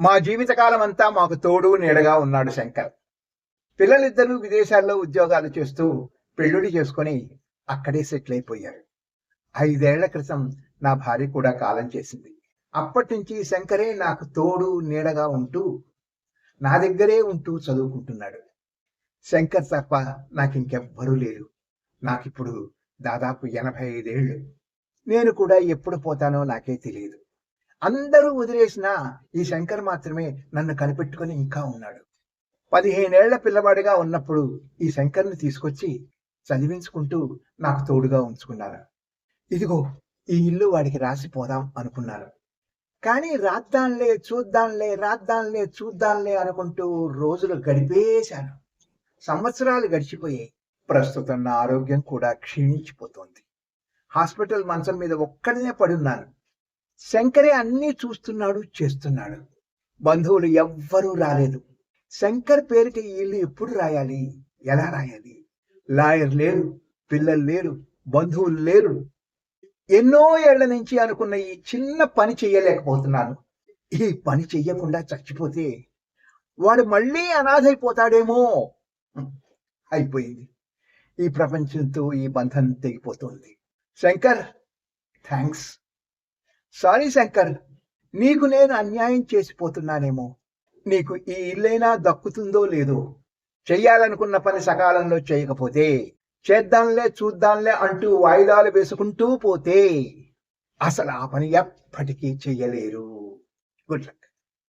మా జీవితకాలం అంతా మాకు తోడు నీడగా ఉన్నాడు శంకర్. పిల్లలిద్దరూ విదేశాల్లో ఉద్యోగాలు చేస్తూ పెళ్ళిడి చేసుకొని అక్కడే సెటిల్ అయిపోయారు. ఐదేళ్ళ క్రితం నా భార్య కూడా కాలం చేసింది. అప్పటి నుంచి శంకరే నాకు తోడు నీడగా ఉంటూ నా దగ్గరే ఉంటూ చదువుకుంటున్నాడు. శంకర్ తప్ప నాకు ఇంకెవ్వరూ లేరు. నాకిప్పుడు దాదాపు ఎనభై ఐదేళ్ళు నేను కూడా ఎప్పుడు పోతానో నాకే తెలియదు. అందరూ వదిలేసిన ఈ శంకర్ మాత్రమే నన్ను కనిపెట్టుకొని ఇంకా ఉన్నాడు. పదిహేనేళ్ళ పిల్లవాడిగా ఉన్నప్పుడు ఈ శంకర్ని తీసుకొచ్చి చదివించుకుంటూ నాకు తోడుగా ఉంచుకున్నారు. ఇదిగో ఈ ఇల్లు వాడికి రాసి పోదాం అనుకున్నారు. కానీ రాద్దాంలే చూద్దాంలే రాద్దాంలే చూద్దాంలే అనుకుంటూ రోజులు గడిపేశాను. సంవత్సరాలు గడిచిపోయాయి ప్రస్తుతం నా ఆరోగ్యం కూడా క్షీణించిపోతోంది. హాస్పిటల్ మంచం మీద ఒక్కడనే పడున్నాను. శంకరే అన్నీ చూస్తున్నాడు చేస్తున్నాడు. బంధువులు ఎవ్వరూ రాలేదు. శంకర్ పేరుకి వీళ్ళు ఇల్లు ఎప్పుడు రాయాలి? ఎలా రాయాలి? లాయర్ లేరు పిల్లలు లేరు బంధువులు లేరు. ఎన్నో ఏళ్ళ నుంచి అనుకున్న ఈ చిన్న పని చెయ్యలేకపోతున్నాను. ఈ పని చెయ్యకుండా చచ్చిపోతే వాడు మళ్ళీ అనాథైపోతాడేమో. అయిపోయింది. ఈ ప్రపంచంతో ఈ బంధం తెగిపోతుంది. శంకర్ థ్యాంక్స్ సారీ శంకర్ నీకు నేను అన్యాయం చేసిపోతున్నానేమో. నీకు ఈ ఇల్లైనా దక్కుతుందో లేదో. చెయ్యాలనుకున్న పని సకాలంలో చేయకపోతే చేద్దాంలే చూద్దాంలే అంటూ వాయిదాలు వేసుకుంటూ పోతే అసలు ఆ పని ఎప్పటికీ చెయ్యలేరు. Good luck.